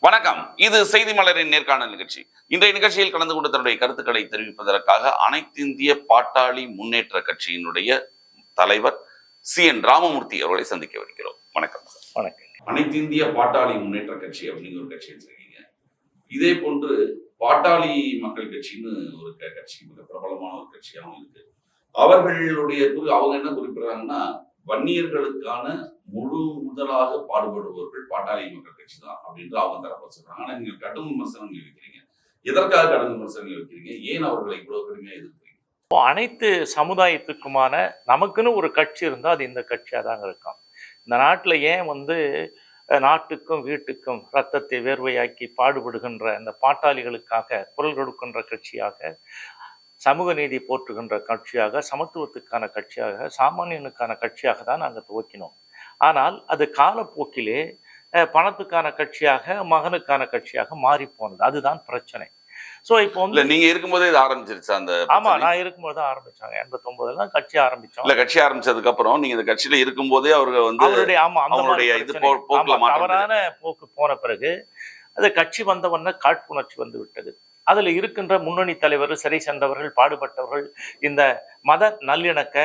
வணக்கம். இது செய்தி மலரின் நேர்காணல் நிகழ்ச்சி. இன்றைய நிகழ்ச்சியில் கலந்து கொண்டு தன்னுடைய கருத்துக்களை தெரிவிப்பதற்காக அனைத்திந்திய பாட்டாளி முன்னேற்ற கட்சியினுடைய தலைவர் சி என் ராமமூர்த்தி அவர்களை சந்திக்க வருகிறோம். வணக்கம். வணக்கம். அனைத்திந்திய பாட்டாளி முன்னேற்ற கட்சி அப்படிங்கிற ஒரு கட்சி வச்சிருக்கீங்க. இதே போன்று பாட்டாளி மக்கள் கட்சின்னு ஒரு கட்சி மிக பிரபலமான ஒரு கட்சியாகவும் இருக்கு. அவர்களுடைய குறி அவங்க என்ன குறிப்பிடுறாங்கன்னா வன்னியர்களுக்கான முழு முதலாக பாடுபடுபவர்கள் பாட்டாளி மக்கள் கட்சி தான் அப்படின்ட்டு அவங்க தரப்ப சொல்றாங்க. ஆனா நீங்க கடும் விமர்சனங்கள் வைக்கிறீங்க எதற்காக கடும் விமர்சனங்கள் வைக்கிறீங்க ஏன் அவர்களை இவ்வளவு கடுமையா எதிர்க்கிறீங்க? இப்போ அனைத்து சமுதாயத்துக்குமான நமக்குன்னு ஒரு கட்சி இருந்தால் அது இந்த கட்சியாக தாங்க இருக்கும். இந்த நாட்டில் ஏன் வந்து நாட்டுக்கும் வீட்டுக்கும் ரத்தத்தை வேர்வையாக்கி பாடுபடுகின்ற அந்த பாட்டாளிகளுக்காக குரல் கொடுக்கின்ற கட்சியாக சமூக நீதி போற்றுகின்ற கட்சியாக சமத்துவத்துக்கான கட்சியாக சாமானியனுக்கான கட்சியாக தான் நாங்கள் துவக்கினோம். ஆனால் அது காலப்போக்கிலே பணத்துக்கான கட்சியாக மகனுக்கான கட்சியாக மாறி போனது அதுதான் பிரச்சனை. ஸோ இப்போ வந்து நீங்க இருக்கும்போதே இது ஆரம்பிச்சிருச்சு அந்த ஆமா? நான் இருக்கும்போது தான் ஆரம்பிச்சாங்க. எண்பத்தொன்பதுல தான் கட்சி ஆரம்பிச்சோம். இல்ல கட்சி ஆரம்பிச்சதுக்கு அப்புறம் நீங்க இந்த கட்சியில இருக்கும்போதே அவர்கள் வந்து அவருடைய ஆமா அவங்களுடைய இது தவறான போக்கு போன பிறகு அது கட்சி வந்தவொடனே காழ்ப்புணர்ச்சி வந்து விட்டது. அதில் இருக்கின்ற முன்னணி தலைவர் சிறை சென்றவர்கள் பாடுபட்டவர்கள் இந்த மத நல்லிணக்க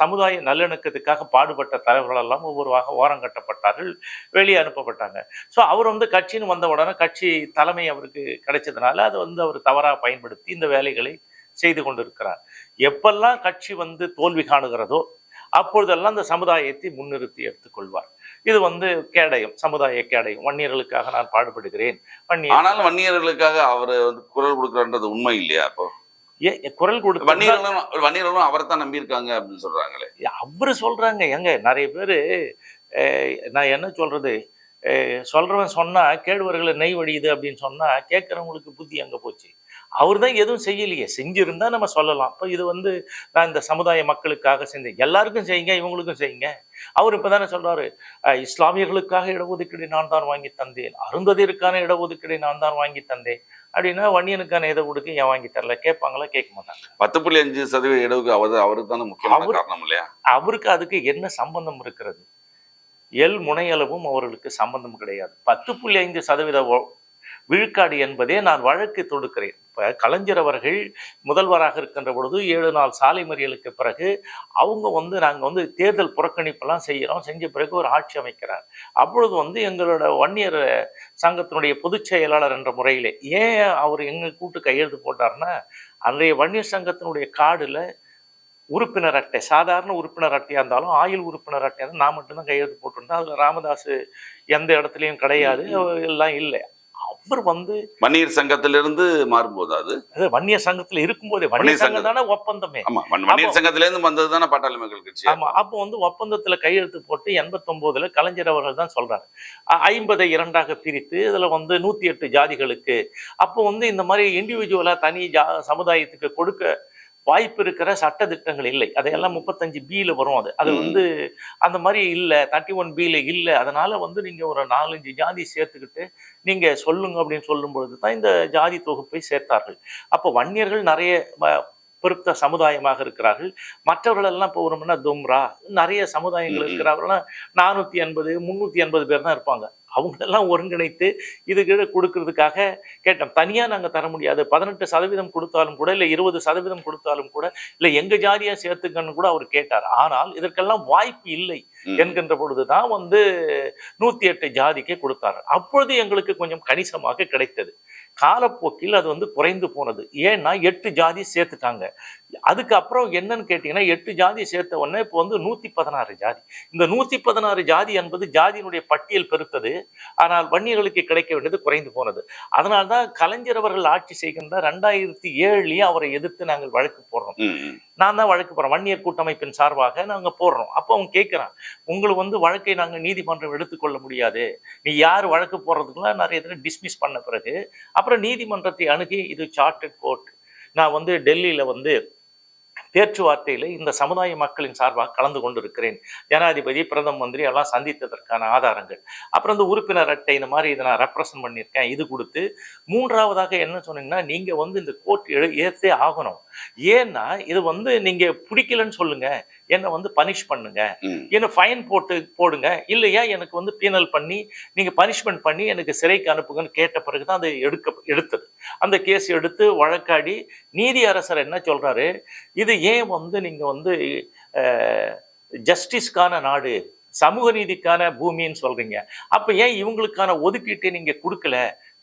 சமுதாய நல்லிணக்கத்துக்காக பாடுபட்ட தலைவர்கள் எல்லாம் ஒவ்வொருவாக ஓரம் கட்டப்பட்டார்கள் வெளியே அனுப்பப்பட்டாங்க. ஸோ அவர் வந்து கட்சின்னு வந்த உடனே கட்சி தலைமை அவருக்கு கிடைச்சதுனால அதை வந்து அவர் தவறாக பயன்படுத்தி இந்த வேலைகளை செய்து கொண்டிருக்கிறார். எப்பெல்லாம் கட்சி வந்து தோல்வி காணுகிறதோ அப்பொழுதெல்லாம் அந்த சமுதாயத்தை முன்னிறுத்தி எடுத்துக்கொள்வார். இது வந்து கேடயம் சமுதாய கேடயம். வன்னியர்களுக்காக நான் பாடுபடுகிறேன். வன்னியர் ஆனாலும் வன்னியர்களுக்காக அவர் வந்து குரல் கொடுக்குறன்றது உண்மை இல்லையா அப்போ ஏ- குரல் கொடுத்து வன்னியர்களும் வன்னியர்களும் அவரை தான் நம்பியிருக்காங்க அப்படின்னு சொல்றாங்களே. அவரு சொல்றாங்க. எங்க நிறைய பேரு நான் என்ன சொல்றது? சொல்றவன் சொன்னா கேழ்வர்களை நெய் வடியுது அப்படின்னு சொன்னா கேட்கறவங்களுக்கு புத்தி அங்க போச்சு? அவர் தான் எதுவும் செய்யலையே. செஞ்சிருந்தா நம்ம சொல்லலாம். அப்போ இது வந்து நான் இந்த சமுதாய மக்களுக்காக செஞ்சேன். எல்லாருக்கும் செய்யுங்க இவங்களுக்கும் செய்யுங்க. அவர் இப்பதானே சொல்றாரு அஹ், இஸ்லாமியர்களுக்காக இடஒதுக்கீடு நான் தான் வாங்கி தந்தேன். அருந்ததிற்கான இடஒதுக்கீடு நான் தான் வாங்கி தந்தேன். அப்படின்னா வன்னியனுக்கான இதை கொடுக்க ஏன் வாங்கி தரல? கேட்பாங்களா? கேட்க மாட்டாங்க. பத்து புள்ளி அஞ்சு சதவீத இடவுக்கு அவர் அவருக்கு தானே முக்கியமான காரணம் இல்லையா? அவருக்கு அதுக்கு என்ன சம்பந்தம் இருக்கிறது? எல் முனையளவும் அவர்களுக்கு சம்பந்தம் கிடையாது. பத்து புள்ளி ஐந்து சதவீத விழுக்காடு என்பதே நான் வழக்கு தொடுக்கிறேன். இப்ப கலைஞர் அவர்கள் முதல்வராக இருக்கின்ற பொழுது ஏழு நாள் சாலை மறியலுக்கு பிறகு அவங்க வந்து நாங்க வந்து தேர்தல் புறக்கணிப்பெல்லாம் செய்கிறோம் செஞ்ச பிறகு ஒரு ஆட்சி அமைக்கிறார். அப்பொழுது வந்து எங்களோட வன்னியர் சங்கத்தினுடைய பொதுச் செயலாளர் என்ற முறையிலே ஏன் அவர் எங்க கூட்டு கையெழுத்து போட்டார்னா அன்றைய வன்னியர் சங்கத்தினுடைய கார்டுல உறுப்பினர் அட்டை சாதாரண உறுப்பினர் அட்டையா இருந்தாலும் ஆயுள் உறுப்பினர் அட்டையா இருந்தா நான் மட்டும்தான் கையெழுத்து போட்டிருந்தேன். அதுல ராமதாஸ் எந்த இடத்துலயும் கிடையாது. எல்லாம் இல்லை. அவர் வந்து வன்னியர் சங்கத்திலிருந்து மாறும்போது அது? வன்னியர் சங்கத்துல இருக்கும்போதே வன்னியர் சங்கம். தானே ஒப்பந்தமே. ஆமா வன்- வன்னியர் சங்கத்திலிருந்து வந்தது தானே பாட்டாளி மக்கள் கட்சி? ஆமா அப்போ வந்து ஒப்பந்தத்துல கையெழுத்து போட்டு எண்பத்தொன்பதுல கலைஞர் அவர்கள் தான் சொல்றாரு. ஐம்பதை இரண்டாக பிரித்து இதுல வந்து நூத்தி எட்டு ஜாதிகளுக்கு அப்போ வந்து இந்த மாதிரி இண்டிவிஜுவலா தனி ஜா சமுதாயத்துக்கு கொடுக்க வாய்ப்பு இருக்கிற சட்ட திட்டங்கள் இல்லை. அதையெல்லாம் முப்பத்தஞ்சு பில வரும் அது. அது. வந்து அந்த மாதிரி இல்லை. தேர்ட்டி ஒன் பில இல்லை. அதனால வந்து நீங்க ஒரு நாலஞ்சு ஜாதி சேர்த்துக்கிட்டு நீங்க சொல்லுங்க அப்படின்னு சொல்லும் பொழுது தான் இந்த ஜாதி தொகுப்பை சேர்த்தார்கள். அப்போ வன்னியர்கள் நிறைய பெருத்த சமுதாயமாக இருக்கிறார்கள். மற்றவர்கள் எல்லாம் ஒரு தும்ரா நிறைய சமுதாயங்கள். இருக்கிறவர்கள்லாம் நானூத்தி எண்பது முன்னூத்தி எண்பது பேர் தான் இருப்பாங்க. அவங்களெல்லாம் ஒருங்கிணைத்து இது கீழே கொடுக்கறதுக்காக கேட்டோம். தனியா நாங்க தர முடியாது. பதினெட்டு சதவீதம் கொடுத்தாலும் கூட இல்ல இருபது சதவீதம் கொடுத்தாலும் கூட இல்ல எங்க ஜாதியா சேர்த்துக்கன்னு கூட அவர் கேட்டார். ஆனால் இதற்கெல்லாம் வாய்ப்பு இல்லை. என்கின்ற பொழுதுதான் வந்து நூத்தி எட்டு ஜாதிக்கு கொடுத்தாரு அப்பொழுது எங்களுக்கு கொஞ்சம் கணிசமாக கிடைத்தது. காலப்போக்கில் அது வந்து குறைந்து போனது. ஏன்னா எட்டு ஜாதி சேர்த்துட்டாங்க. அதுக்கப்புறம் என்னன்னு கேட்டீங்கன்னா எட்டு ஜாதி சேர்த்த உடனே இப்போ வந்து நூத்தி பதினாறு ஜாதி. இந்த நூத்தி பதினாறு ஜாதி என்பது ஜாதியினுடைய பட்டியல் பெருத்தது. ஆனால் வன்னியர்களுக்கு கிடைக்க வேண்டியது குறைந்து போனது. அதனால்தான் கலைஞர் அவர்கள் ஆட்சி செய்கின்ற ரெண்டாயிரத்தி ஏழுலயே அவரை எதிர்த்து நாங்கள் வழக்கு போடுறோம். நான் தான் வழக்கு போறேன் வன்னியர் கூட்டமைப்பின் சார்பாக நாங்க போடுறோம். அப்போ அவங்க கேட்கிறான் உங்களுக்கு வந்து வழக்கை நாங்க நீதிமன்றம் எடுத்துக்கொள்ள முடியாது. நீ யார் வழக்கு போடுறதுக்குலாம் நிறைய இதில் டிஸ்மிஸ் பண்ண பிறகு அப்புறம் நீதிமன்றத்தை அணுகி இது சார்ட்டட் கோர்ட் நான் வந்து டெல்லியில வந்து பேச்சுவார்த்தையில இந்த சமுதாய மக்களின் சார்பாக கலந்து கொண்டிருக்கிறேன். ஜனாதிபதி பிரதம மந்திரி எல்லாம் சந்தித்ததற்கான ஆதாரங்கள். அப்புறம் இந்த உறுப்பினர் அட்டை இந்த மாதிரி இதை நான் ரெப்ரசன்ட் பண்ணியிருக்கேன். இது கொடுத்து மூன்றாவதாக என்ன சொன்னீங்கன்னா நீங்க வந்து இந்த கோர்ட் ஏற்றே ஆகணும். ஏன்னா இது வந்து நீங்க பிடிக்கலன்னு சொல்லுங்க. என்னை வந்து பனிஷ் பண்ணுங்க. என்ன ஃபைன் போட்டு போடுங்க. இல்லையா எனக்கு வந்து பீனல் பண்ணி நீங்க பனிஷ்மெண்ட் பண்ணி எனக்கு சிறைக்கு அனுப்புங்கன்னு கேட்ட பிறகுதான் அது எடுக்க எடுத்தது. அந்த கேஸ் எடுத்து வழக்காடி நீதி அரசர் என்ன சொல்றாரு? இது ஏன் வந்து நீங்க வந்து ஜஸ்டிஸ்க்கான நாடு சமூக நீதிக்கான பூமின்னு சொல்றீங்க. அப்ப ஏன் இவங்களுக்கான ஒதுக்கீட்டை நீங்க கொடுக்கல?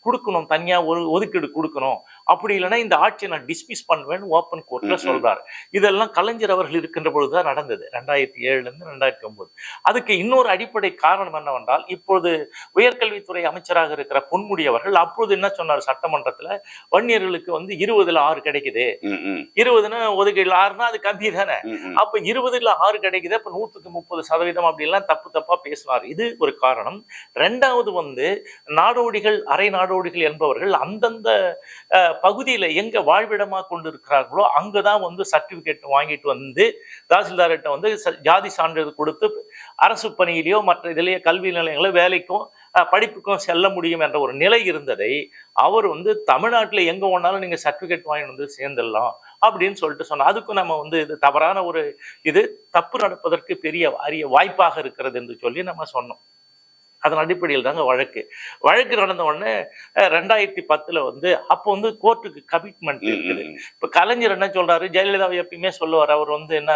கொடுக்கணும் தனியா ஒரு ஒதுக்கீடு கொடுக்கணும். அப்படி இல்லைன்னா இந்த ஆட்சியை நான் டிஸ்மிஸ் பண்ணுவேன்னு ஓப்பன் கோர்ட்ல. சொல்றாரு. இதெல்லாம் கலைஞர் அவர்கள் இருக்கின்ற பொழுதுதான் நடந்தது. ரெண்டாயிரத்தி ஏழுல இருந்து ரெண்டாயிரத்தி ஒன்பது. அதுக்கு இன்னொரு அடிப்படை காரணம் என்னவென்றால் இப்பொழுது உயர்கல்வித்துறை அமைச்சராக இருக்கிற பொன்முடி அவர்கள் அப்பொழுது என்ன சொன்னார் சட்டமன்றத்துல? வன்னியர்களுக்கு வந்து இருபதுல ஆறு கிடைக்குது. இருபதுன்னா ஒதுக்கீடுல ஆறுனா அது கம்மி தானே. அப்ப இருபதுல ஆறு கிடைக்குது அப்ப நூத்துக்கு முப்பது சதவீதம் அப்படிலாம் தப்பு தப்பா பேசினார். இது ஒரு காரணம். ரெண்டாவது வந்து நாடோடிகள் அரை நாடோடிகள் என்பவர்கள் அந்தந்த பகுதியில எங்க வாழ்விடமாக கொண்டு இருக்கிறார்களோ அங்கதான் வந்து சர்டிபிகேட் வாங்கிட்டு வந்து தாசில்தார்கிட்ட வந்து ச- ஜாதி சான்றிதழ் கொடுத்து அரசு பணியிலேயோ மற்ற இதிலேயோ கல்வி நிலையங்களோ வேலைக்கும் படிப்புக்கும் செல்ல முடியும் என்ற ஒரு நிலை இருந்ததை அவர் வந்து தமிழ்நாட்டில் எங்க ஒன்றாலும் நீங்க சர்டிபிகேட் வாங்கிட்டு வந்து சேர்ந்துடலாம் அப்படின்னு சொல்லிட்டு சொன்னோம் அதுக்கும் நம்ம வந்து இது தவறான ஒரு இது தப்பு நடப்பதற்கு பெரிய அரிய வாய்ப்பாக இருக்கிறது என்று சொல்லி நம்ம சொன்னோம். அதன் அடிப்படையில் தாங்க வழக்கு. வழக்கு நடந்த உடனே ரெண்டாயிரத்தி பத்துல வந்து அப்போ வந்து கோர்ட்டுக்கு கமிட்மெண்ட் இருக்குது. இப்ப கலைஞர் என்ன சொல்றாரு? ஜெயலலிதாவை எப்பயுமே சொல்லுவார். அவர் வந்து என்ன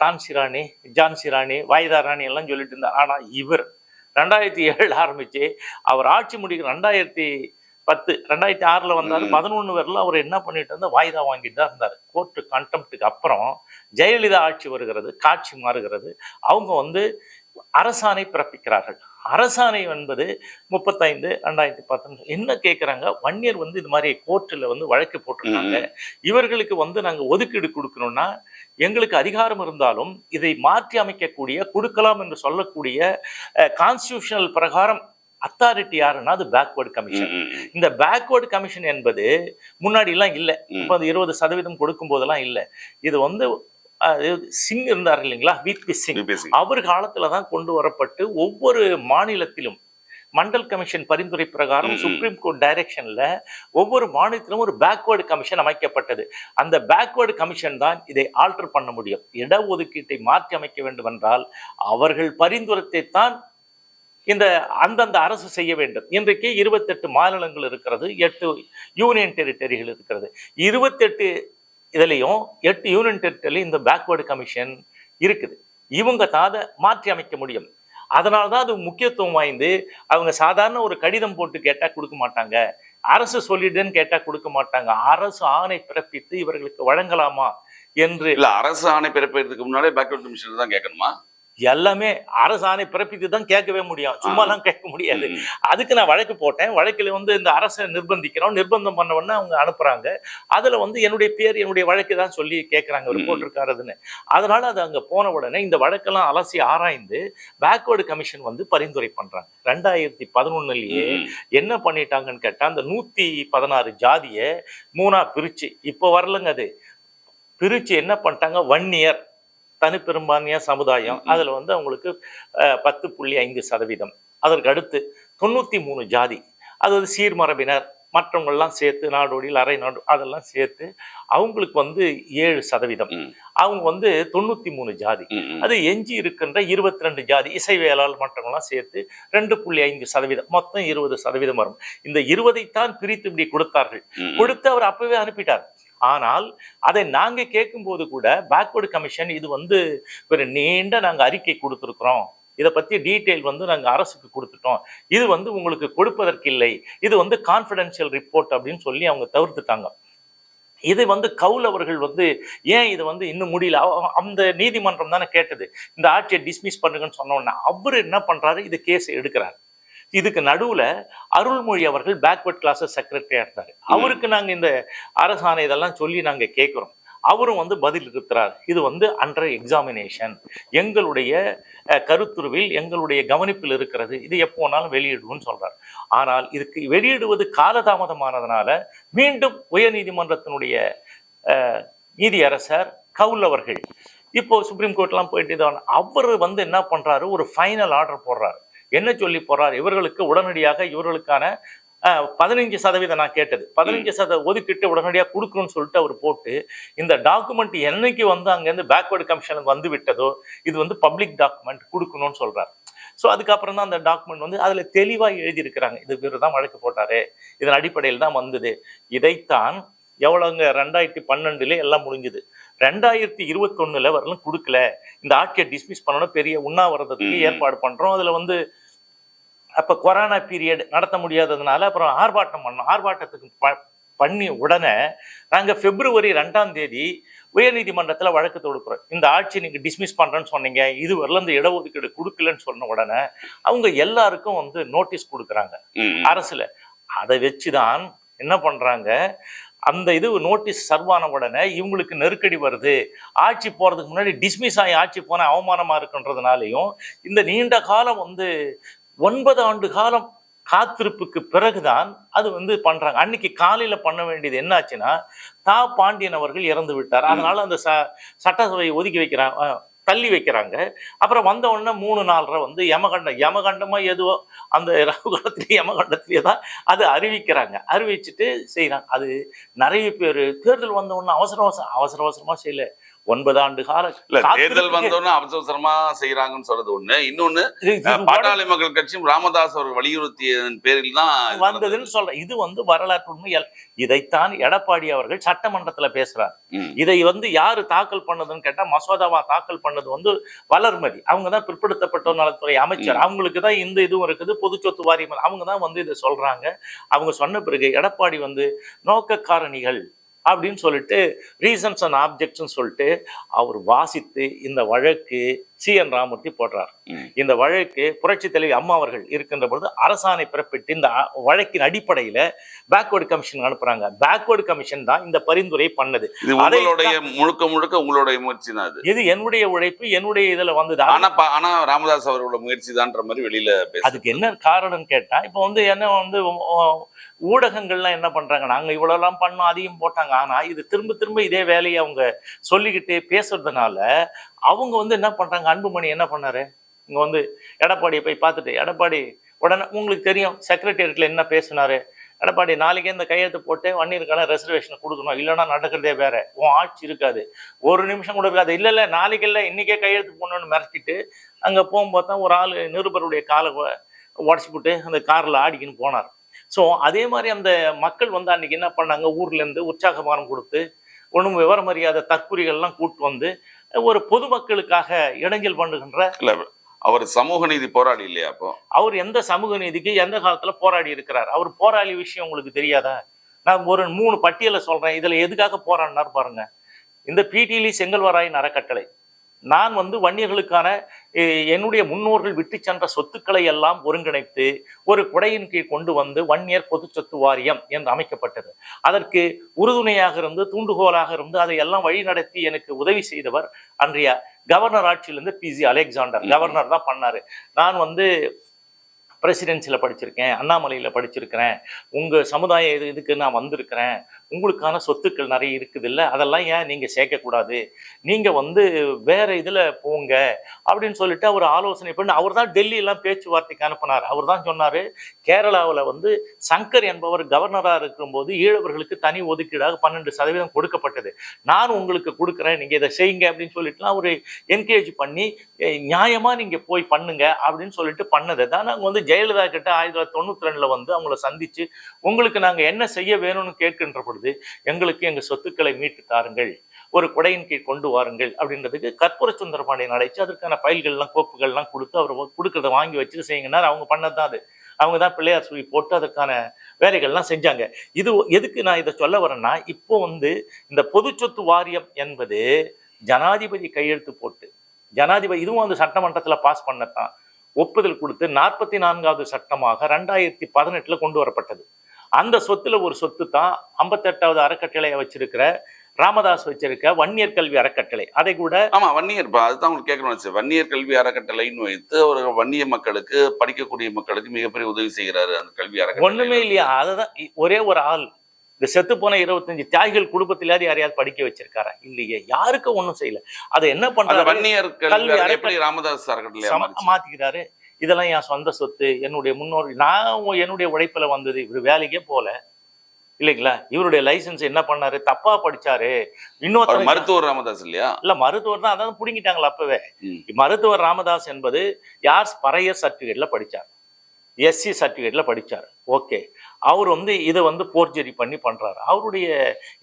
டான்சி ராணி ஜான்சி ராணி வாய்தா ராணி எல்லாம் சொல்லிட்டு இருந்தார். ஆனா இவர் ரெண்டாயிரத்தி ஏழுல ஆரம்பிச்சு அவர் ஆட்சி முடிக்கிற ரெண்டாயிரத்தி பத்து ரெண்டாயிரத்தி ஆறுல வந்தாரு. ம். வரல அவர் என்ன பண்ணிட்டு இருந்தா வாய்தா வாங்கிட்டு தான் இருந்தார். கோர்ட்டு கண்டெம்ட்டுக்கு அப்புறம் ஜெயலலிதா ஆட்சி வருகிறது காட்சி மாறுகிறது. அவங்க வந்து அரசாணை பிறப்பிக்கிறார்கள். அரசாணை என்பது முப்பத்தைந்து ரெண்டாயிரத்தி பத்தொன்பது. என்ன கேட்குறாங்க வன்னியர் வந்து இது மாதிரி கோர்ட்டில் வந்து வழக்கு போட்டிருக்காங்க. இவர்களுக்கு வந்து நாங்கள் ஒதுக்கீடு கொடுக்கணும்னா எங்களுக்கு அதிகாரம் இருந்தாலும் இதை மாற்றி அமைக்கக்கூடிய கொடுக்கலாம் என்று சொல்லக்கூடிய கான்ஸ்டியூஷனல் பிரகாரம் அத்தாரிட்டி யாருன்னா அது பேக்வர்டு கமிஷன். இந்த பேக்வர்டு கமிஷன் என்பது முன்னாடி எல்லாம் இல்லை. இப்போ அது இருபது சதவீதம் கொடுக்கும் போதெல்லாம் இல்லை. இது வந்து சிங் இருந்தார் இல்லைங்களா? விபி சிங். UPSC. அவர் காலத்துல தான் கொண்டு வரப்பட்டு ஒவ்வொரு மாநிலத்திலும் மண்டல் கமிஷன் பரிந்துரை பிரகாரம். சுப்ரீம் கோர்ட் டைரக்ஷன்ல ஒவ்வொரு மாநிலத்திலும் ஒரு பேக்வேர்டு கமிஷன் அமைக்கப்பட்டது. அந்த பேக்வேர்டு கமிஷன் தான் இதை ஆல்டர் பண்ண முடியும். இடஒதுக்கீட்டை மாற்றி அமைக்க வேண்டும் என்றால் அவர்கள் பரிந்துரைத்தை தான் இந்த அந்தந்த அரசு செய்ய வேண்டும். இன்றைக்கு இருபத்தெட்டு மாநிலங்கள் இருக்கிறது எட்டு யூனியன் டெரிட்டரிகள் இருக்கிறது. இருபத்தெட்டு இதுலேயும் எட்டு யூனியன் டெரிட்டரியில் இந்த பேக்வேர்டு கமிஷன் இருக்குது. இவங்க தாதை மாற்றி அமைக்க முடியும். அதனால தான் அது முக்கியத்துவம் வாய்ந்து அவங்க சாதாரண ஒரு கடிதம் போட்டு கேட்டால் கொடுக்க மாட்டாங்க. அரசு சொல்லிடுன்னு கேட்டால் கொடுக்க மாட்டாங்க. அரசு ஆணை பிறப்பித்து இவர்களுக்கு வழங்கலாமா என்று இல்லை அரசு ஆணை பிறப்பிக்கிறதுக்கு முன்னாலே பேக்வேர்டு கமிஷன் தான் கேட்கணுமா? எல்லாமே அரசு ஆணை பிறப்பித்து தான் கேட்கவே முடியும். சும்மாலாம் கேட்க முடியாது. அதுக்கு நான் வழக்கு போட்டேன். வழக்கில் வந்து இந்த அரசை நிர்பந்திக்கிறோம். நிர்பந்தம் பண்ண உடனே அவங்க அனுப்புறாங்க. அதுல வந்து என்னுடைய பேர் என்னுடைய வழக்கு தான் சொல்லி கேட்கறாங்க. ரிப்போர்ட் இருக்காருன்னு அதனால அது அங்க போன உடனே இந்த வழக்கெல்லாம் அலசி ஆராய்ந்து பேக்வேர்டு கமிஷன் வந்து பரிந்துரை பண்றாங்க. ரெண்டாயிரத்தி பதினொன்னுலயே. என்ன பண்ணிட்டாங்கன்னு கேட்டா அந்த நூத்தி பதினாறு ஜாதியை மூணா பிரிச்சு இப்போ வரலங்க அது. பிரிச்சு என்ன பண்ணிட்டாங்க? ஒன் இயர் தனிப்பெரும்பான்மையா சமுதாயம். அதுல வந்து அவங்களுக்கு பத்து புள்ளி ஐந்து சதவீதம். அதற்கு அடுத்து தொண்ணூத்தி மூணு ஜாதி. அதாவது சீர்மரபினர் மற்றவங்கெல்லாம் சேர்த்து நாடோடியில் அரை நாடு அதெல்லாம் சேர்த்து அவங்களுக்கு வந்து ஏழு சதவீதம். அவங்க வந்து தொண்ணூத்தி மூணு ஜாதி. அது எஞ்சி இருக்கின்ற இருபத்தி ரெண்டு ஜாதி. இசைவேளால் மற்றவங்களாம் சேர்த்து ரெண்டு புள்ளி ஐந்து சதவீதம். மொத்தம் இருபது சதவீதம் வரும். இந்த இருபதைத்தான் பிரித்து இப்படி கொடுத்தார்கள். கொடுத்து அவர் அப்பவே அனுப்பிட்டார். ஆனால் அதை நாங்கள் கேட்கும்போது கூட பேக்வர்டு கமிஷன் இது வந்து ஒரு நீண்ட நாங்கள் அறிக்கை கொடுத்துருக்குறோம். இதை பற்றி டீட்டெயில் வந்து நாங்கள் அரசுக்கு கொடுத்துட்டோம். இது வந்து உங்களுக்கு கொடுப்பதற்கு இல்லை. இது வந்து கான்ஃபிடென்ஷியல் ரிப்போர்ட் அப்படின்னு சொல்லி அவங்க தவிர்த்துட்டாங்க. இது வந்து கவுல் அவர்கள் வந்து ஏன் இது வந்து இன்னும் முடியல? அந்த நீதிமன்றம் தானே கேட்டது. இந்த ஆட்சியை டிஸ்மிஸ் பண்ணுங்கன்னு சொன்ன உடனே அவர் என்ன பண்ணுறாரு இது கேஸ் எடுக்கிறார். இதுக்கு நடுவுல அருள்மொழி அவர்கள் பேக்வர்ட் கிளாஸஸ் செக்ரட்டரியா இருந்தாரு. அவருக்கு நாங்க இந்த அரசாணை இதெல்லாம் சொல்லி நாங்க கேட்கிறோம் அவரும் வந்து பதில் இருக்கிறார் இது வந்து அண்டர் எக்ஸாமினேஷன் எங்களுடைய கருத்துருவில் எங்களுடைய கவனிப்பில் இருக்கிறது. இது எப்போ வேணாலும் வெளியிடுவோம்னு சொல்றார். ஆனால் இதுக்கு வெளியிடுவது காலதாமதமானதுனால மீண்டும் உயர்நீதிமன்றத்தினுடைய நீதியரசர் கவுல் அவர்கள் இப்போ சுப்ரீம் கோர்ட்லாம் போயிட்டு இதான் அவர் வந்து என்ன பண்றாரு? ஒரு ஃபைனல் ஆர்டர் போடுறாரு. என்ன சொல்லி போறாரு? இவர்களுக்கு உடனடியாக இவர்களுக்கான பதினஞ்சு சதவீதம் நான் கேட்டது. பதினஞ்சு சத ஒதுக்கிட்டு உடனடியாக கொடுக்கணும்னு சொல்லிட்டு அவர் போட்டு இந்த டாக்குமெண்ட் என்னைக்கு வந்து அங்கேருந்து பேக்வேர்டு கமிஷனுக்கு வந்து விட்டதோ இது வந்து பப்ளிக் டாக்குமெண்ட் கொடுக்கணும்னு சொல்றாரு. ஸோ அதுக்கப்புறம் தான் அந்த டாக்குமெண்ட் வந்து அதில் தெளிவாக எழுதியிருக்கிறாங்க. இது இவர் தான் வழக்கு போட்டாரு. இதன் அடிப்படையில் தான் வந்தது. இதைத்தான் எவ்வளோங்க ரெண்டாயிரத்தி பன்னெண்டுல எல்லாம் முடிஞ்சுது. ரெண்டாயிரத்தி இருபத்தொன்னுல வரலும் கொடுக்கல. இந்த ஆட்சியை டிஸ்மிஸ் பண்ணணும் பெரிய உண்ணாவிரதத்துக்கு. ஏற்பாடு பண்றோம். அதுல வந்து அப்ப கொரோனா பீரியட் நடத்த முடியாததுனால அப்புறம் ஆர்ப்பாட்டம் பண்ணோம். ஆர்ப்பாட்டத்துக்கு பண்ணி உடனே நாங்க பிப்ரவரி ரெண்டாம் தேதி உயர்நீதிமன்றத்துல வழக்கு தொடுக்கிறோம். இந்த ஆட்சி நீங்க டிஸ்மிஸ் பண்றேன்னு சொன்னீங்க. இது வரல இந்த இடஒதுக்கீடு கொடுக்கலன்னு சொன்ன உடனே அவங்க எல்லாருக்கும் வந்து நோட்டீஸ் கொடுக்குறாங்க. அரசுல. அதை வச்சுதான் என்ன பண்றாங்க? அந்த இது நோட்டீஸ் சர்வான உடனே இவங்களுக்கு நெருக்கடி வருது. ஆட்சி போறதுக்கு முன்னாடி டிஸ்மிஸ் ஆகி ஆட்சி போன அவமானமா இருக்குன்றதுனாலையும் இந்த நீண்ட காலம் வந்து ஒன்பது ஆண்டு காலம் காத்திருப்புக்கு பிறகுதான் அது வந்து பண்றாங்க. அன்னைக்கு காலையில பண்ண வேண்டியது என்னாச்சுன்னா தா பாண்டியன் அவர்கள் இறந்து விட்டார். அதனால அந்த ச சட்டசபையை ஒதுக்கி வைக்கிறாங்க தள்ளி வைக்கிறாங்க. அப்புறம் வந்த உடனே மூணு நாலரை வந்து யமகண்டம் யமகண்டமா எதுவோ அந்த ரகுகாலத்திலேயே யமகண்டத்திலேயே தான் அது அறிவிக்கிறாங்க. அறிவிச்சுட்டு செய்கிறாங்க அது நிறைய பேர் தேர்தல் வந்த உடனே அவசர அவசரம் அவசர அவசரமா செய்யல. ஒன்பது ஆண்டு கால தேர்தல் வந்தோன்னு அவசர அவசரமா செய்யறாங்கன்னு சொல்றது ஒண்ணு. இன்னொன்னு பாட்டாளி மக்கள் கட்சியும் ராமதாஸ் அவர் வலியுறுத்தியதன் பேரில் தான் வந்ததுன்னு சொல்றேன். இது வந்து வரலாற்று உண்மை. இதைத்தான் எடப்பாடி அவர்கள் சட்டமன்றத்துல பேசுறார். இதை வந்து யாரு தாக்கல் பண்ணதுன்னு கேட்டா மசோதாவா தாக்கல் பண்ணது வந்து வளர்மதி. அவங்க தான் பிற்படுத்தப்பட்டோர் நலத்துறை அமைச்சர். அவங்களுக்கு தான் இந்த இதுவும் இருக்குது. பொது சொத்து வாரியம் அவங்க தான் வந்து இதை சொல்றாங்க. அவங்க சொன்ன பிறகு எடப்பாடி வந்து நோக்க காரணிகள் அப்படின்னு சொல்லிட்டு ரீசன்ஸ் அண்ட் ஆப்ஜெக்ட்ஸ்ன்னு சொல்லிட்டு அவர் வாசித்து இந்த வழக்கு சி என் ராமூர்த்தி போடுறார். இந்த வழக்கு புரட்சி தலைவி அம்மா அவர்கள் இருக்கின்ற பொழுது அரசாணை பிறப்பிட்டு இந்த வழக்கின் அடிப்படையில பேக்வேர்டு கமிஷன் அனுப்புறாங்க. பேக்வேர்டு கமிஷன் தான் இந்த பரிந்துரை பண்ணது. உங்களுடைய முழுக்க முழுக்க உங்களுடைய முயற்சி தான் இது என்னுடைய உழைப்பு என்னுடைய இதுல வந்தது. ஆனா ஆனா ராமதாஸ் அவரோட முயற்சி தான்ற மாதிரி வெளியில அதுக்கு என்ன காரணம் கேட்டா இப்போ வந்து என்ன வந்து ஊடகங்கள்லாம் என்ன பண்றாங்க? நாங்க இவ்வளவுலாம் பண்ணோம் அதையும் போட்டாங்க. ஆனா இது திரும்ப திரும்ப இதே வேலையை அவங்க சொல்லிக்கிட்டு பேசுறதுனால அவங்க வந்து என்ன பண்றாங்க? அன்புமணி என்ன பண்ணாரு? இங்க வந்து எடப்பாடியை போய் பார்த்துட்டு எடப்பாடி உடனே உங்களுக்கு தெரியும் செக்ரட்டேரியட்ல என்ன பேசினாரு? எடப்பாடி நாளைக்கே இந்த கையெழுத்து போட்டு வன்னியருக்கான ரெசர்வேஷன் கொடுக்கணும். இல்லைன்னா நடக்கிறதே வேற. உன் ஆட்சி இருக்காது. ஒரு நிமிஷம் கூட இருக்காது. இல்லை இல்லை நாளைக்கு இல்லை இன்னைக்கே கையெழுத்து போடணும்னு மிரட்டிட்டு அங்கே போகும்போது தான் ஒரு ஆள் நிருபருடைய காலை உடச்சி போட்டு அந்த காரில் ஆடிக்கின்னு போனார். ஸோ அதே மாதிரி அந்த மக்கள் வந்து அன்றைக்கி என்ன பண்ணாங்க? ஊர்லேருந்து உற்சாகமானம் கொடுத்து ஒன்றும் விவரம் அறியாத தற்குறிகள்லாம் கூட்டு வந்து ஒரு பொதுமக்களுக்காக இடைஞ்சல் பண்ணுகின்ற இல்ல அவர் சமூக நீதி போராளி இல்லையா அப்போ? அவர் எந்த சமூக நீதிக்கு எந்த காலத்துல போராடி இருக்கிறார்? அவர் போராளி விஷயம் உங்களுக்கு தெரியாதா? நான் ஒரு மூணு பட்டியலை சொல்றேன். இதுல எதுக்காக போராடினார் பாருங்க. இந்த பிடிலி செங்கல்வராயன் அறக்கட்டளை. நான் வந்து வன்னியர்களுக்கான என்னுடைய முன்னோர்கள் விட்டு சென்ற சொத்துக்களை எல்லாம் ஒருங்கிணைத்து ஒரு குடையின் கீழ் கொண்டு வந்து வன்னியர் பொது சொத்து வாரியம் என்று அமைக்கப்பட்டது. அதற்கு உறுதுணையாக இருந்து தூண்டுகோலாக இருந்து அதை எல்லாம் வழிநடத்தி எனக்கு உதவி செய்தவர் அன்றைய கவர்னர் ஆட்சியிலிருந்து பிசி அலெக்சாண்டர். கவர்னர் தான் பண்ணாரு. நான் வந்து பிரசிடென்சியில் படிச்சிருக்கேன் அண்ணாமலையில் படிச்சிருக்கிறேன். உங்கள் சமுதாய இது இதுக்கு நான் வந்திருக்கிறேன். உங்களுக்கான சொத்துக்கள் நிறைய இருக்குது இல்லை அதெல்லாம் ஏன் நீங்கள் சேர்க்கக்கூடாது? நீங்கள் வந்து வேறு இதில் போங்க அப்படின்னு சொல்லிட்டு அவர் ஆலோசனை பண்ணி அவர் தான் டெல்லியெல்லாம் பேச்சுவார்த்தைக்கு அனுப்பினார். அவர் தான் சொன்னார் கேரளாவில் வந்து சங்கர் என்பவர் கவர்னராக இருக்கும்போது ஈழவர்களுக்கு தனி ஒதுக்கீடாக பன்னெண்டு சதவீதம் கொடுக்கப்பட்டது. நான் உங்களுக்கு கொடுக்குறேன் நீங்கள் இதை செய்யுங்க அப்படின்னு சொல்லிட்டுலாம் அவர் என்கரேஜ் பண்ணி நியாயமாக நீங்கள் போய் பண்ணுங்க அப்படின்னு சொல்லிட்டு பண்ணதை தான் நாங்கள் வந்து ஜெயலலிதா கிட்ட ஆயிரத்தி தொள்ளாயிரத்தி தொண்ணூற்றி ரெண்டில் வந்து அவங்கள சந்தித்து உங்களுக்கு நாங்கள் என்ன செய்ய வேணும்னு கேட்கின்ற பொழுது எங்களுக்கு எங்க சொத்துக்களை மீட்டு தாருங்கள் ஒரு குடையின் கீழ் கொண்டு வாருங்கள் அப்படின்றதுக்கு கற்பூர சுந்தரபாண்டியன் அடைச்சு அதற்கான ஃபைல்கள்லாம் கோப்புகள்லாம் கொடுத்து அவர் கொடுக்கறத வாங்கி வச்சுட்டு செய்யுங்கன்னா அவங்க பண்ணது தான் அது. அவங்க தான் பிள்ளையார் சொல்லி போட்டு அதற்கான வேலைகள்லாம் செஞ்சாங்க. இது எதுக்கு நான் இதை சொல்ல வரேன்னா இப்போ வந்து இந்த பொது சொத்து வாரியம் என்பது ஜனாதிபதி கையெழுத்து போட்டு ஜனாதிபதி இதுவும் வந்து சட்டமன்றத்துல பாஸ் பண்ணத்தான் ஒப்புதல் கொடுத்து நாற்பத்தி நான்காவது சட்டமாக ரெண்டாயிரத்தி பதினெட்டுல கொண்டு வரப்பட்டது. அந்த சொத்துல ஒரு சொத்து தான் ஐம்பத்தெட்டாவது அறக்கட்டளையை வச்சிருக்கிற ராமதாஸ் வச்சிருக்க வன்னியர் கல்வி அறக்கட்டளை. அதை கூட ஆமா வன்னியர் அதுதான் உங்களுக்கு கேட்கணும் வன்னியர் கல்வி அறக்கட்டளைன்னு வைத்து ஒரு வன்னிய மக்களுக்கு படிக்கக்கூடிய மக்களுக்கு மிகப்பெரிய உதவி செய்கிறாரு அந்த கல்வி அறக்கட்டளை. ஒண்ணுமே இல்லையா? அததான் ஒரே ஒரு ஆள். இந்த செத்து போன இருபத்தஞ்சு தியாகிகள் குடும்பத்திலாவது யாரையாவது படிக்க வச்சிருக்காரா? இல்லையே. யாருக்கும் ஒண்ணும் செய்யல. அதை என்ன பண்றாரு? வன்னியர் கல்வி அறக்கட்டளை- ராமதாஸ் அறக்கட்டளை மாத்திக்கிறாரு. இதெல்லாம் என் சொந்த சொத்து என்னுடைய முன்னோர் நான் என்னுடைய உழைப்புல வந்தது. இவர் வேலைக்கே போல. இல்லைங்களா? இவருடைய லைசென்ஸ் என்ன பண்ணாரு? தப்பா படிச்சாரு. இன்னொருத்தர் மருத்துவர் ராமதாஸ் இல்லையா? இல்ல மருத்துவர் தான் அதான் புடுங்கிட்டாங்களா அப்பவே. மருத்துவர் ராமதாஸ் என்பது யார் பறையர் சர்டிபிகேட்ல படிச்சார்? எஸ்சி சர்டிபிகேட்ல படிச்சார். ஓகே. அவர் வந்து இதை வந்து போர்ஜரி பண்ணி பண்றாரு. அவருடைய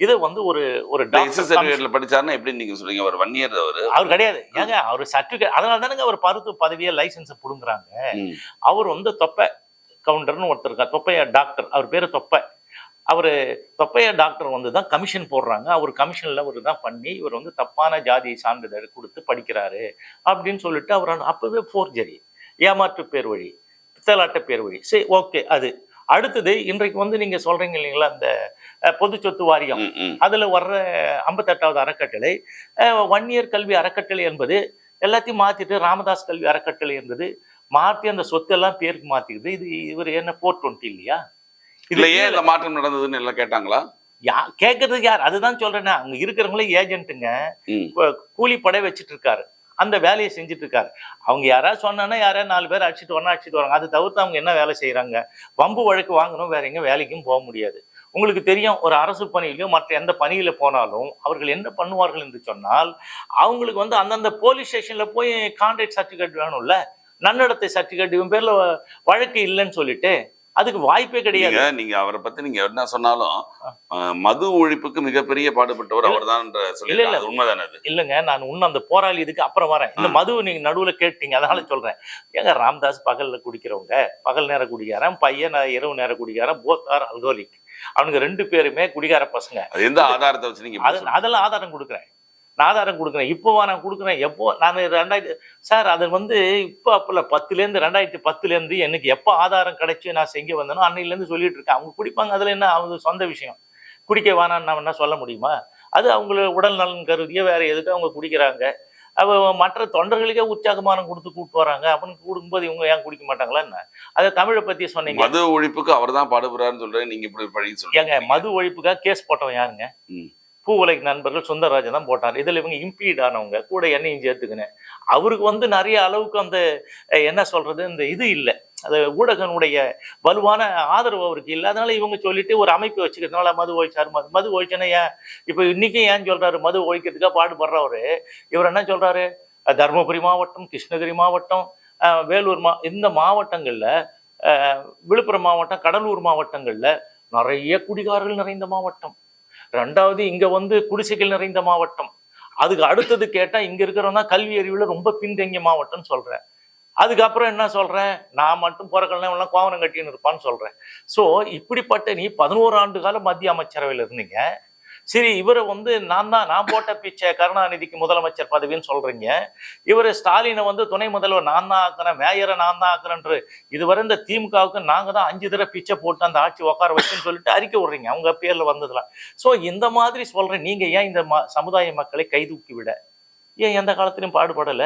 இதை வந்து ஒரு ஒரு சர்டிஃபிகேட்ல படிச்சாருன்னா எப்படி நீங்க சொல்றீங்க? அவர் வன்னியர் அவர்? அவர் கிடையாது. ஏங்க அவர் சர்டிபிகேட் அதனால தானங்க அவர் மருத்துவ பதவியை லைசன்ஸை புடுங்குறாங்க. அவர் வந்து தொப்பை கவுண்டர்னு ஒருத்தர் இருக்கார். தொப்பையா டாக்டர் அவர் பேரு தொப்பை. அவர் தொப்பையா டாக்டர் வந்து தான் கமிஷன் போடுறாங்க. அவர் கமிஷன்ல ஒரு தான் பண்ணி இவர் வந்து தப்பான ஜாதி சான்றிதழ் கொடுத்து படிக்கிறாரு அப்படின்னு சொல்லிட்டு அவர் அப்பவே ஃபோர்ஜரி ஏமாற்று பேர் வழி பித்தலாட்ட பேர் வழி. சரி ஓகே அது. அடுத்தது இன்றைக்கு வந்து நீங்க சொல்றீங்க இல்லைங்களா அந்த பொது சொத்து வாரியம். அதுல வர்ற ஐம்பத்தெட்டாவது அறக்கட்டளை ஒன் இயர் கல்வி அறக்கட்டளை என்பது எல்லாத்தையும் மாத்திட்டு ராமதாஸ் கல்வி அறக்கட்டளை என்பது மாத்தி அந்த சொத்து எல்லாம் பேருக்கு மாத்திக்குது. இது இவர் என்ன ஃபோர் டுவெண்ட்டி இல்லையா? இல்ல இது ஏன் இந்த மாற்றம் நடந்ததுன்னு எல்லாம் கேட்டாங்களா? யா கேட்கறதுக்கு யார்? அதுதான் சொல்றேனே. அங்க இருக்கிறவங்களே ஏஜென்ட்டுங்க. கூலி படை வச்சுட்டு இருக்காரு. அந்த வேலையை செஞ்சுட்டு இருக்காரு அவங்க யாராவது சொன்னாங்கன்னா யாராவது நாலு பேர் அடிச்சுட்டு வரணும் அடிச்சுட்டு வராங்க. அதை தவிர்த்து அவங்க என்ன வேலை செய்கிறாங்க வம்பு வழக்கு வாங்கணும் வேற எங்கே வேலைக்கும் போக முடியாது. உங்களுக்கு தெரியும் ஒரு அரசு பணியிலையும் மற்ற எந்த பணியில் போனாலும் அவர்கள் என்ன பண்ணுவார்கள் என்று சொன்னால் அவங்களுக்கு வந்து அந்தந்த போலீஸ் ஸ்டேஷனில் போய் கான்ட்ராக்ட் சர்டிஃபிகேட் வேணும்ல? நன்னடத்தை சர்டிஃபிகேட் இவன் பேரில் வழக்கு இல்லைன்னு சொல்லிட்டு அதுக்கு வாய்ப்பே கிடையாது. நீங்க அவரை பத்தி நீங்க என்ன சொன்னாலும் மது ஒழிப்புக்கு மிகப்பெரிய பாடுபட்டவர் இல்ல. அவர்தான் இல்ல. அது உண்மைதானே அது? இல்லைங்க நான் இன்னும் அந்த போராளி இதுக்கு அப்புறம் வரேன். இந்த. மது நீங்க நடுவுல கேட்டீங்க அதனால சொல்றேன். ஏங்க ராம்தாஸ் பகல்ல குடிக்கிறவங்க பகல் நேரம் குடிக்காரன் பையன் இரவு நேரம் குடிக்காரன் போத் ஆர் அல்கோலிக் அவனுங்க ரெண்டு பேருமே குடிகார பசங்க. எந்த ஆதாரத்தை வச்சு நீங்க அதெல்லாம் ஆதாரம் கொடுக்குறேன். நான் ஆதாரம் கொடுக்குறேன் இப்போவா நான் கொடுக்குறேன் எப்போ நான் ரெண்டாயிரத்தி சார் அது வந்து இப்போ அப்போல பத்துலேருந்து ரெண்டாயிரத்தி பத்துலேருந்து எனக்கு எப்போ ஆதாரம் கிடைச்சு நான் செஞ்சு வந்தேனோ அன்னையிலேருந்து சொல்லிட்டு இருக்கேன் அவங்க குடிப்பாங்க அதில் என்ன அவங்க சொந்த விஷயம். குடிக்க வேணாம்னு நம்ம என்ன சொல்ல முடியுமா? அது அவங்கள உடல் நலன் கருதியோ வேற எதுக்கு அவங்க குடிக்கிறாங்க? அவ மற்ற தொண்டர்களுக்கே உற்சாகமானம் கொடுத்து கூப்பிட்டு வராங்க அப்படின்னு கொடுக்கும்போது இவங்க ஏன் குடிக்க மாட்டாங்களா என்ன? அதை தமிழை பத்தி சொன்னீங்க. மது ஒழிப்புக்கு அவர்தான் பாடுபடுறாருன்னு சொல்றேன் நீங்க இப்படி பழகி ஏங்க சொல்றீங்க. மது ஒழிப்புக்காக கேஸ் போட்டவன் யாருங்க. பூ உலக நண்பர்கள் சுந்தரராஜன் தான் போட்டார். இதில் இவங்க இம்ப்ளீட் ஆனவங்க. கூட என்னையும் சேர்த்துக்கினேன் அவருக்கு வந்து நிறைய அளவுக்கு அந்த என்ன சொல்றது இந்த இது இல்லை. அது ஊடகனுடைய வலுவான ஆதரவு அவருக்கு இல்லை. அதனால இவங்க சொல்லிட்டு ஒரு அமைப்பு வச்சுக்கிறதுனால மது ஒழிச்சாரு. மது மது ஒழிச்சேன்னா ஏன் இப்போ இன்றைக்கும் ஏன் சொல்கிறாரு மது ஒழிக்கிறதுக்காக பாடுபடுறவரு? இவர் என்ன சொல்றாரு? தருமபுரி மாவட்டம் கிருஷ்ணகிரி மாவட்டம் வேலூர் மா இந்த மாவட்டங்களில் விழுப்புரம் மாவட்டம் கடலூர் மாவட்டங்களில் நிறைய குடிகாரர்கள் நிறைந்த மாவட்டம். ரெண்டாவது இங்க வந்து குடிசைகள் நிறைந்த மாவட்டம். அதுக்கு அடுத்தது கேட்டால் இங்கே இருக்கிறவங்க கல்வி அறிவில் ரொம்ப பின்தங்கிய மாவட்டம்னு சொல்கிறேன் அதுக்கப்புறம் என்ன சொல்கிறேன் நான் மட்டும் பிறக்கலாம் எல்லாம் கோவனம் கட்டின்னு இருப்பான்னு சொல்கிறேன் ஸோ இப்படிப்பட்ட நீ பதினோரு ஆண்டு காலம் மத்திய அமைச்சரவையில் இருந்தீங்க. சரி இவரை வந்து நான் தான் நான் போட்ட பிச்சை கருணாநிதிக்கு முதலமைச்சர் பதவின்னு சொல்றீங்க. இவர் ஸ்டாலினை வந்து துணை முதல்வர் நான் தான் ஆக்குறேன் மேயரை நான் தான் ஆக்குறேன்று இதுவரை இந்த திமுகவுக்கு நாங்கள் தான் அஞ்சு தடவை பிச்சை போட்டு அந்த ஆட்சி உட்கார வச்சுன்னு சொல்லிட்டு அறிக்கை விடுறீங்க. அவங்க பேர்ல வந்ததுலாம். ஸோ இந்த மாதிரி சொல்றேன். நீங்க ஏன் இந்த ம- சமுதாய மக்களை கைதூக்கி விட? ஏன் எந்த காலத்திலும் பாடுபடல?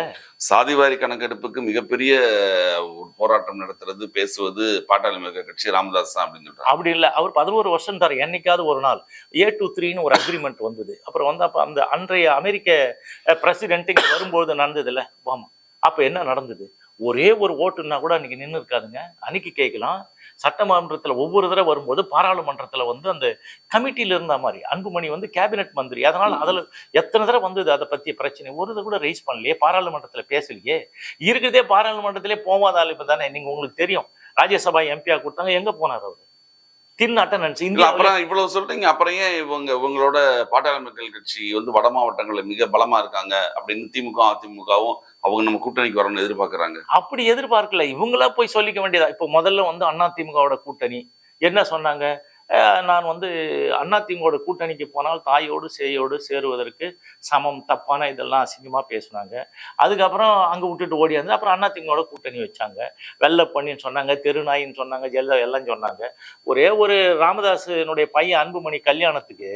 சாதிவாரி கணக்கெடுப்புக்கு மிகப்பெரிய போராட்டம் நடத்துறது பேசுவது பாட்டாளி மக்கள் கட்சி ராமதாஸ் தான் அப்படின்னு சொல்றாங்க. அப்படி இல்லை. அவர் பதினோரு வருஷம் தர என்னைக்காவது ஒரு நாள். ஏ டூ த்ரீன்னு ஒரு அக்ரிமெண்ட் வந்தது. அப்புறம் வந்து அப்போ அந்த அன்றைய அமெரிக்க பிரசிடென்ட் இங்கே வரும்பொழுது நடந்ததுல வாமா அப்போ என்ன நடந்தது? ஒரே ஒரு ஓட்டுன்னா கூட அன்னைக்கு நின்று இருக்காதுங்க அன்னைக்கு கேட்கலாம் சட்டமன்றத்தில் ஒவ்வொரு தடவை வரும்போது பாராளுமன்றத்தில் வந்து அந்த கமிட்டியில இருந்த மாதிரி அன்புமணி வந்து கேபினெட் மந்திரி. அதனால அதில் எத்தனை தடவை வந்தது அதை பற்றிய பிரச்சனை? ஒரு இதை கூட ரைஸ் பண்ணலையே பாராளுமன்றத்தில் பேசலையே. இருக்கிறதே பாராளுமன்றத்திலே போவாத ஆள் இப்போ தானே நீங்கள் உங்களுக்கு தெரியும். ராஜ்யசபா எம்பியா கொடுத்தாங்க எங்கே போனார் அவர்? அட்டண்டன்ஸ் இல்ல இந்தியா அப்புறம் இவ்வளவு சொல்றீங்க. அப்புறம் ஏன் இவங்க இவங்களோட பாட்டாளி மக்கள் கட்சி வந்து வட மாவட்டங்கள்ல மிக பலமா இருக்காங்க அப்படின்னு திமுக அதிமுகவும் அவங்க நம்ம கூட்டணிக்கு வரணும்னு எதிர்பார்க்கறாங்க. அப்படி எதிர்பார்க்கல. இவங்களா போய் சொல்லிக்க வேண்டியதா? இப்போ முதல்ல வந்து அதிமுகவோட கூட்டணி. என்ன சொன்னாங்க? நான் வந்து அதிமுகவோட கூட்டணிக்கு போனால் தாயோடு சேயோடு சேருவதற்கு சமம் தப்பான இதெல்லாம் அசிங்கமாக பேசுனாங்க. அதுக்கப்புறம் அங்கே விட்டுட்டு ஓடியாந்து அப்புறம் அதிமுகவோட கூட்டணி வச்சாங்க. வெள்ளப்பண்ணின்னு சொன்னாங்க தெருநாயின்னு சொன்னாங்க ஜெல்ல எல்லாம் சொன்னாங்க. ஒரே ஒரு ராமதாசனுடைய பையன் அன்புமணி கல்யாணத்துக்கு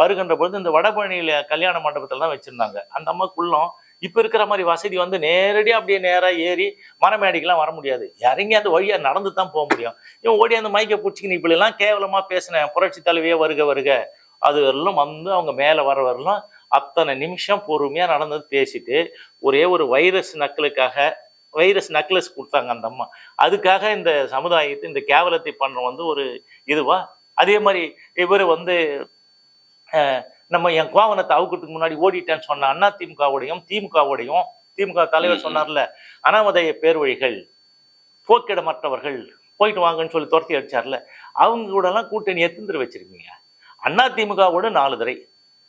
வருகின்ற பொழுது இந்த வடபழனியில் கல்யாண மண்டபத்தில் தான் வச்சுருந்தாங்க. அந்த அம்மா குள்ளம் இப்போ இருக்கிற மாதிரி வசதி வந்து நேரடியாக அப்படியே நேராக ஏறி மரமேடைக்கெலாம் வர முடியாது. இறங்கி அந்த வழியாக நடந்து தான் போக முடியும். இவன் ஓடி அந்த மைக்கை பிடிச்சிக்கின்னு இப்படிலாம் கேவலமாக பேசினேன் பேசின புரட்சி தலைவியே வருக வருக. அது வந்து அவங்க மேலே வர வரலாம் அத்தனை நிமிஷம் பொறுமையாக நடந்தது பேசிட்டு ஒரே ஒரு வைரஸ் நக்கலுக்காக வைரஸ் நக்லஸ் கொடுத்தாங்க அந்த அம்மா. அதுக்காக இந்த சமுதாயத்தை இந்த கேவலத்தை பண்ணுற வந்து ஒரு இதுவா? அதே மாதிரி இவர் வந்து நம்ம என் கோவனத்தை அவுக்கிறதுக்கு முன்னாடி ஓடிட்டேன்னு சொன்ன அண்ணா திமுகவுடையும் திமுகவுடையும் திமுக தலைவர். சொன்னார்ல அனாமதய பேர்வழிகள் போக்கிடமற்றவர்கள் போயிட்டு வாங்கன்னு சொல்லி துரத்தி அடிச்சார்ல அவங்க கூட எல்லாம் கூட்டணி எத்தனை வச்சிருக்கீங்க? அண்ணா திமுகவோட நாலு தடவை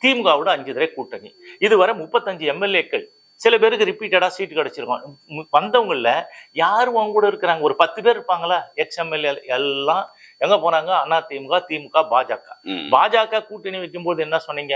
திமுகவோட அஞ்சு தடவை கூட்டணி. இதுவரை முப்பத்தஞ்சு எம்எல்ஏக்கள் சில பேருக்கு ரிப்பீட்டடா சீட்டு கிடைச்சிருக்கும். ம், வந்தவங்கல்ல யாரும் அவங்க கூட இருக்கிறாங்க? ஒரு பத்து பேர் இருப்பாங்களா? எக்ஸ் எம்எல்ஏ எல்லாம் எங்க போனாங்க? அண்ணா திமுக திமுக பாஜக. பாஜக கூட்டணி வைக்கும்போது என்ன சொன்னீங்க?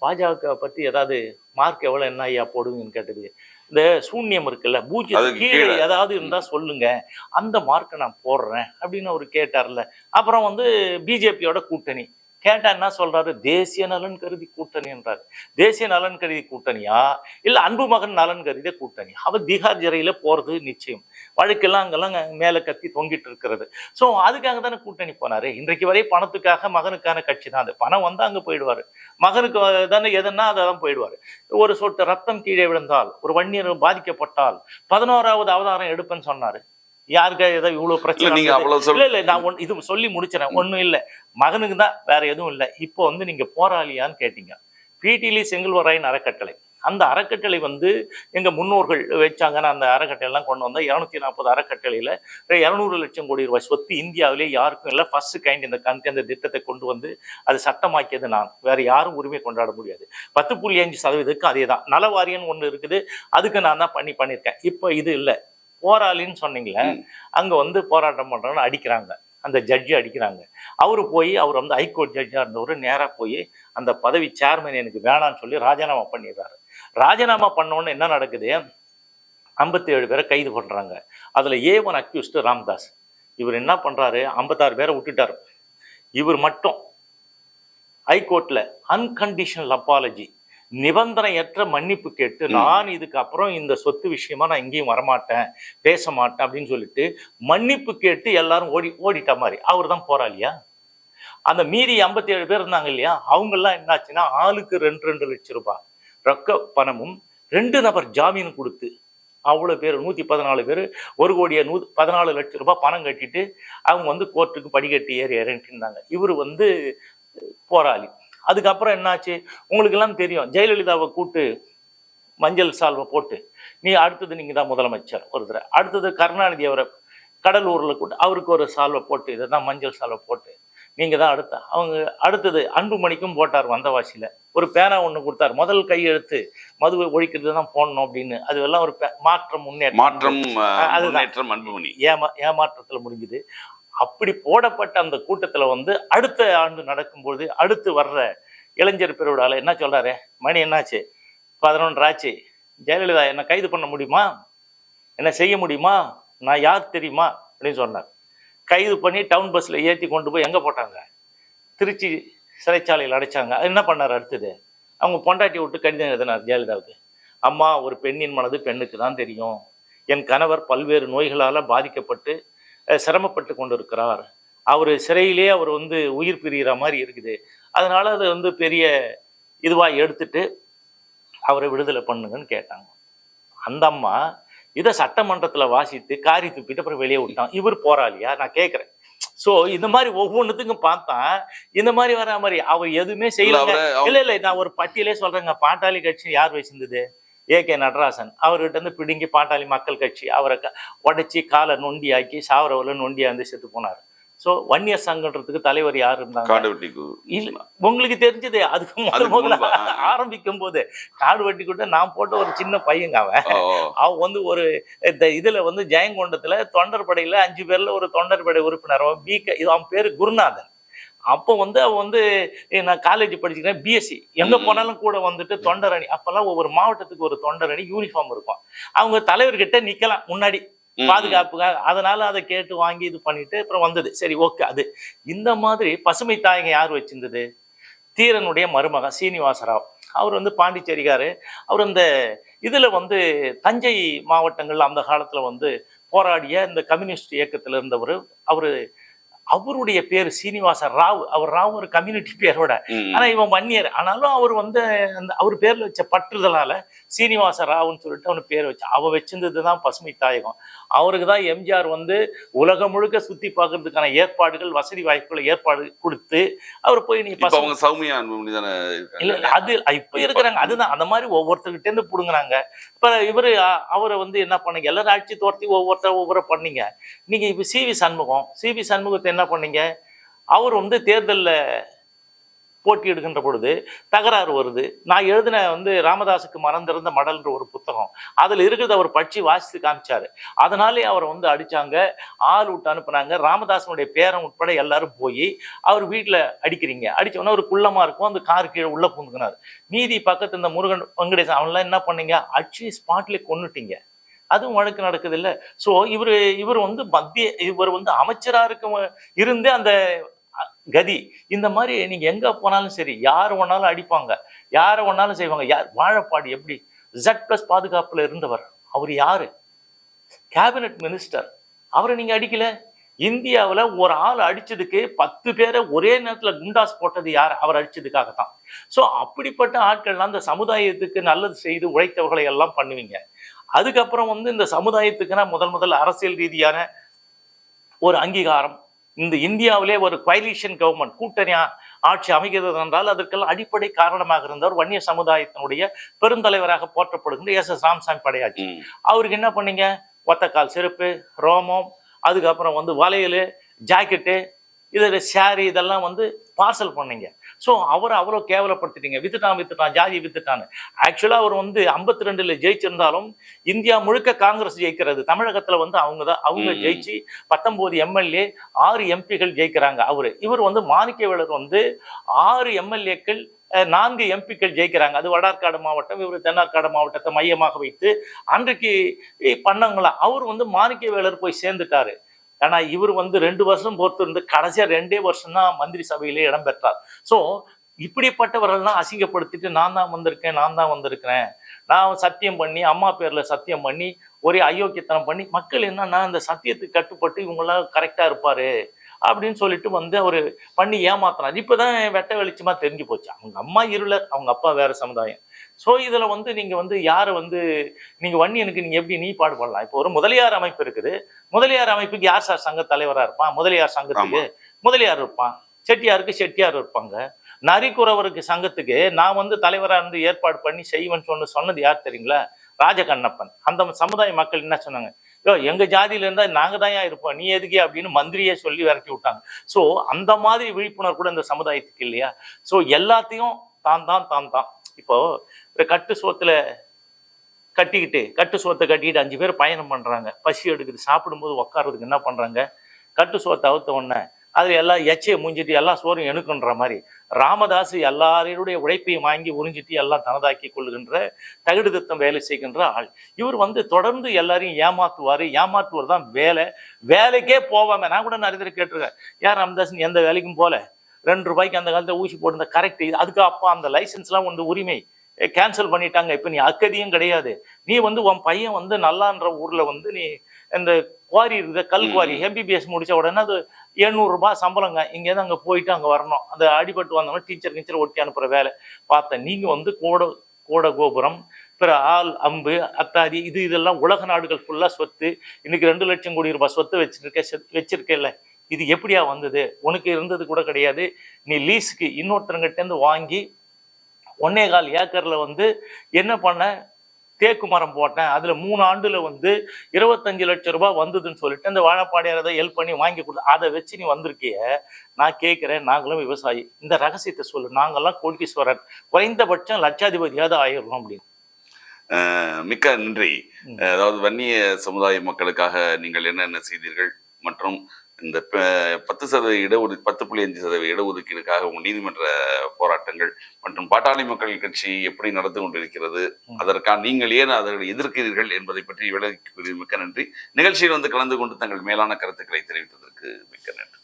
பாஜக பத்தி ஏதாவது மார்க் எவ்வளவு என்ன ஐயா போடுவீங்கன்னு கேட்டது. இந்த சூன்யம் இருக்குல்ல அதுக்கு கீழே. ஏதாவது இருந்தா சொல்லுங்க. அந்த மார்க்கை நான் போடுறேன் அப்படின்னு அவர் கேட்டார்ல. அப்புறம் வந்து பிஜேபியோட கூட்டணி. கேட்டா என்ன சொல்றாரு? தேசிய நலன் கருதி கூட்டணின்றாரு தேசிய நலன் கருதி கூட்டணியா? இல்ல அன்பு மகன் நலன் கருதி கூட்டணி. அவர் திகார் ஜெரையில போறது நிச்சயம். வழக்கெல்லாம் அங்கெல்லாம் மேல கத்தி தொங்கிட்டு இருக்கிறது. சோ அதுக்காக தானே கூட்டணி போனாரு. இன்றைக்கு வரை பணத்துக்காக மகனுக்கான கட்சி தான் அது. பணம் வந்தா அங்க போயிடுவாரு. மகனுக்கு தானே எதுன்னா அதான் போயிடுவாரு. ஒரு சொட்டு ரத்தம் கீழே விழுந்தால் ஒரு வன்னியர் பாதிக்கப்பட்டால் பதினோராவது அவதாரம் எடுப்பேன்னு சொன்னாரு. யாருக்கு ஏதோ இவ்வளவு பிரச்சனை நீங்க? அவ்வளவு இல்ல நான் ஒண்ணு- இது சொல்லி முடிச்சிடறேன். ஒண்ணும் இல்ல. மகனுக்கு தான் வேற எதுவும் இல்ல. இப்போ வந்து நீங்க போராளியான்னு கேட்டீங்க. பிடிலி செங்கல்வராயன் அறக்கட்டளை. அந்த அறக்கட்டளை வந்து எங்க முன்னோர்கள் வச்சாங்கன்னா அந்த அறக்கட்டளை எல்லாம் கொண்டு வந்தா இருநூத்தி நாற்பது அறக்கட்டளையில இருநூறு லட்சம் கோடி ரூபாய் சொத்து இந்தியாவிலே யாருக்கும் இல்லை. ஃபர்ஸ்ட் கைண்ட் இந்த கணக்கு அந்த திட்டத்தை கொண்டு வந்து அது சட்டமாக்கியது நான். வேற யாரும் உரிமை கொண்டாட முடியாது. பத்து புள்ளி அஞ்சு சதவீதத்துக்கு அதே தான் நலவாரியன் ஒண்ணு இருக்குது. அதுக்கு நான் தான் பண்ணி பண்ணியிருக்கேன். இப்போ இது இல்ல. போராளின்னு சொன்னீங்களே. அங்க வந்து போராட்டம் பண்றோம்னு அடிக்கிறாங்க. அந்த ஜட்ஜி அடிக்கிறாங்க. அவரு போய் அவர் வந்து ஹைகோர்ட் ஜட்ஜா இருந்தவர் நேரா போய் அந்த பதவி சேர்மன் எனக்கு வேணாம்னு சொல்லி ராஜினாமா பண்ணிடுறாரு. ராஜினாமா பண்ணோன்னு என்ன நடக்குது? ஐம்பத்தி ஏழு பேரை கைது பண்றாங்க. அதுல ஏ ஒன் அக்யூஸ்டு ராம்தாஸ். இவர் என்ன பண்றாரு? ஐம்பத்தாறு பேரை விட்டுட்டாரு. இவர் மட்டும். ஹைகோர்ட்ல அன்கண்டிஷனல் அப்பாலஜி நிபந்தனையற்ற மன்னிப்பு கேட்டு. நான் இதுக்கு அப்புறம் இந்த சொத்து விஷயமா நான் எங்கேயும் வரமாட்டேன் பேச மாட்டேன் அப்படின்னு சொல்லிட்டு மன்னிப்பு கேட்டு எல்லாரும் ஓடி ஓடிட்ட மாதிரி. அவர் தான் போராளியா? அந்த மீதி ஐம்பத்தி ஏழு பேர் இருந்தாங்க இல்லையா? அவங்கெல்லாம் என்னாச்சுன்னா ஆளுக்கு ரெண்டு ரெண்டு லட்சம் ரூபாய். ரொக்க பணமும் ரெண்டு நபர் ஜாமீன் கொடுத்து அவ்வளோ பேர் நூற்றி பதினாலு பேர் ஒரு கோடியை நூ பதினாலு லட்சம் ரூபாய் பணம் கட்டிட்டு அவங்க வந்து கோர்ட்டுக்கு படிக்கட்டு ஏறி இறங்கிட்டு இருந்தாங்க இவர் வந்து போராளி. அதுக்கப்புறம் என்னாச்சு? உங்களுக்கெல்லாம் தெரியும் ஜெயலலிதாவை கூட்டு மஞ்சள் சால்வை போட்டு நீ அடுத்தது நீங்கள் தான் முதலமைச்சர் ஒரு தடவை. அடுத்தது கருணாநிதி அவரை கடலூரில் கூட்டு அவருக்கு ஒரு சால்வை போட்டு இதை தான் மஞ்சள் சால்வை போட்டு நீங்க தான் அடுத்த. அவங்க அடுத்தது அன்புமணிக்கும் போட்டார் வந்தவாசியில. ஒரு பேனா ஒண்ணு கொடுத்தார். முதல் கையெழுத்து மதுவை ஒழிக்கிறது தான் போடணும் அப்படின்னு. அது எல்லாம் ஒரு மாற்றம் முன்னேற்றம். மாற்றம் அதுதான். அன்புமணி ஏமா ஏமாற்றத்துல முடிஞ்சுது. அப்படி போடப்பட்ட அந்த கூட்டத்துல வந்து அடுத்த ஆண்டு நடக்கும்போது அடுத்து வர்ற இளைஞர் பெருவிழால என்ன சொல்றாரு? மணி என்னாச்சு? பதினொன்று ஆச்சு ஜெயலலிதா என்ன கைது பண்ண முடியுமா? என்ன செய்ய முடியுமா? நான் யார் தெரியுமா? அப்படின்னு சொன்னார். கைது பண்ணி டவுன் பஸ்ஸில் ஏற்றி கொண்டு போய் எங்கே போட்டாங்க? திருச்சி சிறைச்சாலையில் அடைச்சாங்க. அது என்ன பண்ணார் அடுத்தது? அவங்க பொண்டாட்டி விட்டு கடிதம் எழுதினார் ஜெயலலிதாவுக்கு. அம்மா ஒரு பெண்ணின் மனது பெண்ணுக்கு தான் தெரியும். என் கணவர் பல்வேறு நோய்களால் பாதிக்கப்பட்டு சிரமப்பட்டு கொண்டிருக்கிறார். அவர் சிறையிலே அவர் வந்து உயிர் பிரிகிற மாதிரி இருக்குது. அதனால் அது வந்து பெரிய இதுவாக எடுத்துட்டு அவரை விடுதலை பண்ணுங்கன்னு கேட்டாங்க. அந்த அம்மா இதை சட்டமன்றத்துல வாசித்து காரி துப்பிட்டு அப்புறம் வெளியே விட்டான். இவர் போராளியா? நான் கேட்கிறேன் சோ இந்த மாதிரி ஒவ்வொன்றுத்துக்கும் பார்த்தா இந்த மாதிரி வரா மாதிரி அவர் எதுவுமே செய்யல இல்ல இல்ல நான் ஒரு பட்டியலே சொல்றேங்க. பாட்டாளி கட்சி யார் வச்சிருந்தது? A K Natarajan. அவர்கிட்ட இருந்து பிடுங்கி பாட்டாளி மக்கள் கட்சி அவரை உடைச்சி காலை நொண்டி ஆக்கி சாவரவில் நொண்டியா இருந்து செத்து போனார். சோ வன்னியர் சங்கன்றதுக்கு தலைவர் யார் இருந்தாங்க? உங்களுக்கு தெரிஞ்சது அதுக்கு முதல் முதல்ல? ஆரம்பிக்கும் போது காடு வெட்டி கூட நான் போட்ட ஒரு சின்ன பையங்க அவன். அவன் வந்து ஒரு இந்த இதுல வந்து ஜெயங்கொண்டத்துல தொண்டர் படையில அஞ்சு பேர்ல ஒரு தொண்டர் படை உறுப்பினர். அவன் பிக இது அவன் பேரு குருநாதன். அப்போ வந்து அவன் வந்து நான் காலேஜ் படிச்சுக்கிறேன் பிஎஸ்சி எங்க. போனாலும் கூட வந்துட்டு தொண்டர் அணி அப்பெல்லாம் ஒவ்வொரு மாவட்டத்துக்கு ஒரு தொண்டர் அணி யூனிஃபார்ம் இருக்கும். அவங்க தலைவர்கிட்ட நிக்கலாம் முன்னாடி பாதுகாப்புக்காக. அதனால அதை கேட்டு வாங்கி இது பண்ணிட்டு அப்புறம் வந்தது. சரி ஓகே அது. இந்த மாதிரி பசுமை தாயங்க யார் வச்சிருந்தது? தீரனுடைய மருமக சீனிவாசராவ். அவர் வந்து பாண்டிச்சேரிக்காரு. அவர் இந்த இதுல வந்து தஞ்சை மாவட்டங்கள்ல அந்த காலத்துல வந்து போராடிய இந்த கம்யூனிஸ்ட் இயக்கத்துல இருந்தவர். அவரு அவருடைய பேர் சீனிவாச ராவ். அவர் ராவ் ஒரு கம்யூனிட்டி பேரோட. ஆனா இவன் வன்னியர். ஆனாலும் அவர் வந்து அந்த அவர் பேர்ல வச்ச பற்றுதலால சீனிவாச ராவ்னு சொல்லிட்டு அவனுக்கு பேர் வச்சு அவ வச்சிருந்தது தான் பசுமை தாயகம். அவருக்கு தான் எம்ஜிஆர் வந்து உலகம் முழுக்க சுத்தி பார்க்கறதுக்கான ஏற்பாடுகள் வசதி வாய்ப்புகளை ஏற்பாடு கொடுத்து அவர் போய் நீ அவங்க சௌமியா இல்ல அது இப்ப இருக்கிறாங்க. அதுதான் அந்த மாதிரி ஒவ்வொருத்தர்கிட்ட இருந்து புடுங்குறாங்க. இப்ப இவரு அவரை வந்து என்ன பண்ணீங்க? எல்லாரும் அடிச்சு துரத்தி ஒவ்வொருத்தர் ஒவ்வொரு பண்ணீங்க. நீங்க இப்ப C V Shanmugam C V சண்முகத்தை என்ன பண்ணீங்க? அவர் வந்து தேர்தலில் போட்டியிடுகின்ற பொழுது தகராறு வருது. நான் எழுதின வந்து ராமதாஸுக்கு மறந்திருந்த மடல்ன்ற ஒரு புத்தகம். அதில் இருக்கிறத அவர் படிச்சு வாசித்து காமிச்சார். அதனாலே அவரை வந்து அடித்தாங்க ஆள் விட்டு அனுப்புனாங்க. ராமதாசனுடைய பேரன் உட்பட எல்லாரும் போய் அவர் வீட்டில் அடிக்கிறீங்க. அடிச்ச உடனே ஒரு குள்ளமாக இருக்கும். அந்த கார் கீழே உள்ளே பூந்துக்கினார். மீதி பக்கத்து இந்த முருகன் வெங்கடேசன் அவன்லாம் என்ன பண்ணீங்க? அடிச்சு ஸ்பாட்லேயே கொண்டுட்டீங்க அதுவும் வழக்கு நடக்குது இல்லை ஸோ இவர் இவர் வந்து மத்திய இவர் வந்து அமைச்சராக இருக்க இருந்தே அந்த கதி. இந்த மாதிரி நீங்கள் எங்கே போனாலும் சரி யார் வேணாலும் அடிப்பாங்க. யாரை ஒன்னாலும் செய்வாங்க. யார் வாழப்பாடு எப்படி? ஜட் பிளஸ் பாதுகாப்பில் இருந்தவர். அவர் யார்? கேபினட் மினிஸ்டர் அவரை நீங்கள் அடிக்கல? இந்தியாவில் ஒரு ஆள் அடிச்சதுக்கு பத்து பேரை ஒரே நேரத்தில் குண்டாஸ் போட்டது யார்? அவர் அடிச்சதுக்காகத்தான். ஸோ அப்படிப்பட்ட ஆட்கள்லாம் அந்த சமுதாயத்துக்கு நல்லது செய்து உழைத்தவர்களை எல்லாம் பண்ணுவீங்க. அதுக்கப்புறம் வந்து இந்த சமுதாயத்துக்குன்னா முதல் முதல் அரசியல் ரீதியான ஒரு அங்கீகாரம். இந்த இந்தியாவிலே ஒரு குவைலிஷன் கவர்மெண்ட் கூட்டணி ஆட்சி அமைகிறது என்றால் அதற்கெல்லாம் அடிப்படை காரணமாக இருந்தவர் வன்னிய சமுதாயத்தினுடைய பெருந்தலைவராக போற்றப்படுகின்ற எஸ் எஸ் ராமசாமி படையாச்சி. அவருக்கு என்ன பண்ணீங்க? ஒத்தக்கால் செருப்பு ரோமம் அதுக்கப்புறம் வந்து வளையல் ஜாக்கெட்டு இதில் ஷேரி இதெல்லாம் வந்து பார்சல் பண்ணீங்க. ஸோ அவரை அவ்வளோ கேவலப்படுத்திட்டீங்க. வித்துட்டான் வித்துட்டான் ஜாதி வித்துட்டான்னு. ஆக்சுவலாக அவர் வந்து ஐம்பத்தி ரெண்டுல ஜெயிச்சிருந்தாலும் இந்தியா முழுக்க காங்கிரஸ் ஜெயிக்கிறது. தமிழகத்துல வந்து அவங்க தான் அவங்க. ஜெயிச்சு பத்தொன்பது எம்எல்ஏ ஆறு எம்பிகள் ஜெயிக்கிறாங்க அவரு. இவர் வந்து மாணிக்கவேலர் வந்து ஆறு எம்எல்ஏக்கள் நான்கு எம்பிக்கள் ஜெயிக்கிறாங்க. அது வடார்காடு மாவட்டம் இவர் தென்னார்காடு மாவட்டத்தை மையமாக வைத்து அன்றைக்கு பண்ணவங்களா அவர் வந்து மாணிக்கவேலர் போய் சேர்ந்துட்டாரு. ஆனா இவர் வந்து ரெண்டு வருஷம் பொறுத்து இருந்து கடைசியா ரெண்டே வருஷம் தான் மந்திரி சபையிலே இடம் பெற்றார். ஸோ இப்படிப்பட்டவர்கள்லாம் அசிங்கப்படுத்திட்டு நான் தான் வந்திருக்கேன் நான் தான் வந்திருக்கிறேன். நான் சத்தியம் பண்ணி அம்மா பேர்ல சத்தியம் பண்ணி ஒரே அயோக்கியத்தனம் பண்ணி மக்கள் என்னன்னா அந்த சத்தியத்துக்கு கட்டுப்பட்டு இவங்களாம் கரெக்டா இருப்பாரு அப்படின்னு சொல்லிட்டு வந்து அவரு பண்ணி ஏமாத்துறாரு. இப்பதான் வெட்ட வெளிச்சமா தெரிஞ்சு போச்சு. அவங்க அம்மா இருளர் அவங்க அப்பா வேற சமுதாயம். சோ இதுல வந்து நீங்க வந்து யாரை வந்து நீங்க வன்னியனுக்கு நீங்க எப்படி நீ பாடுபடலாம்? இப்போ ஒரு முதலியார் அமைப்பு இருக்குது. முதலியார் அமைப்புக்கு யார் சார் சங்க தலைவரா இருப்பான்? முதலியார் சங்கத்துக்கு முதலியார் இருப்பான். செட்டியாருக்கு செட்டியார் இருப்பாங்க. நரிக்குறவருக்கு சங்கத்துக்கு நான் வந்து தலைவராக இருந்து ஏற்பாடு பண்ணி செய்வேன் சொன்னு சொன்னது யார் தெரியுங்களா? ராஜகண்ணப்பன். அந்த சமுதாய மக்கள் என்ன சொன்னாங்க? யோ எங்கள் ஜாதியில இருந்தால் நாங்கள் தான் இருப்போம். நீ எதுக்கே அப்படின்னு மந்திரியே சொல்லி விரட்டி விட்டாங்க. ஸோ அந்த மாதிரி விழிப்புணர்வு கூட இந்த சமுதாயத்துக்கு இல்லையா? ஸோ எல்லாத்தையும் தான் தான் தான் தான். இப்போ ஒரு கட்டு சோத்துல கட்டிக்கிட்டு கட்டு சோத்தை கட்டிக்கிட்டு அஞ்சு பேர் பயணம் பண்ணுறாங்க பசி எடுக்குது சாப்பிடும்போது உட்கார்றதுக்கு என்ன பண்ணுறாங்க கட்டு சோத்தை அவுத்த உடனே அதுல எல்லாம் எச்சையை மூஞ்சிட்டு எல்லா சோறும் எனக்குன்ற மாதிரி. ராமதாஸ் எல்லாருடைய உழைப்பையும் வாங்கி உறிஞ்சிட்டு எல்லாம் தனதாக்கி கொள்ளுகின்ற தகுடு திட்டம் வேலை செய்கின்ற ஆள். இவர் வந்து தொடர்ந்து எல்லாரையும் ஏமாத்துவாரு. ஏமாத்துவர் தான் வேலை. வேலைக்கே போவாம நான் கூட நிறைய தடவை கேட்டிருக்கேன். ஏன் ராமதாஸ் எந்த வேலைக்கும் போல? ரெண்டு ரூபாய்க்கு அந்த காலத்துல ஊசி போட்டிருந்த கரெக்ட் அதுக்கு அப்பா அந்த லைசன்ஸ்லாம் வந்து உரிமை. கேன்சல் பண்ணிட்டாங்க. இப்போ நீ அக்கதியும் கிடையாது. நீ வந்து உன் பையன் வந்து நல்லான்ற ஊர்ல வந்து நீ இந்த குவாரி இருக்குது கல் குவாரி. எம்பிபிஎஸ் முடிச்ச உடனே அது எழுநூறுரூபா சம்பளங்க. இங்கேருந்து அங்கே போயிட்டு அங்கே வரணும். அந்த அடிபட்டு வந்தவங்க டீச்சர் டீச்சர் ஒட்டி அனுப்புகிற வேலை. பார்த்தேன். நீங்கள் வந்து கூட கூட கோபுரம் பிற ஆள் அம்பு அத்தாதி இது இதெல்லாம் உலக நாடுகள் ஃபுல்லாக சொத்து. இன்னைக்கு ரெண்டு லட்சம் கோடி ரூபாய் சொத்து வச்சிருக்க வச்சிருக்கேல்ல. இது எப்படியா வந்தது? உனக்கு இருந்தது கூட கிடையாது. நீ லீஸுக்கு இன்னொருத்தருங்கிட்டேருந்து வாங்கி ஒன்னே கால் ஏக்கரில் வந்து என்ன பண்ண? தேக்கு மரம் போட்டேன். அதுல மூணு ஆண்டுல வந்து இருபத்தஞ்சு லட்சம் ரூபாய் வந்ததுன்னு சொல்லிட்டு அந்த வாழைப்பாடியார் அதை ஹெல்ப் பண்ணி வாங்கி கொடுத்து அதை வச்சு நீ வந்திருக்கிய. நான் கேட்கிறேன் நாங்களும் விவசாயி. இந்த ரகசியத்தை சொல்லு நாங்கெல்லாம் கோடீஸ்வரர். குறைந்தபட்சம் லட்சாதிபதியாவது ஆயிடணும் அப்படின்னு. மிக்க நன்றி. அதாவது வன்னிய சமுதாய மக்களுக்காக நீங்கள் என்னென்ன செய்தீர்கள் மற்றும் இந்த பத்து சதவீத இடஒது பத்து புள்ளி அஞ்சு சதவீத இடஒதுக்கீடுக்காக நீதிமன்ற போராட்டங்கள் மற்றும் பாட்டாளி மக்கள் கட்சி எப்படி நடந்து கொண்டிருக்கிறது ம். அதற்காக நீங்கள் ஏன் அதை எதிர்க்கிறீர்கள் என்பதை பற்றி விளக்கி மிக்க நன்றி நிகழ்ச்சியில் வந்து கலந்து கொண்டு தங்கள் மேலான கருத்துக்களை தெரிவித்ததற்கு மிக்க நன்றி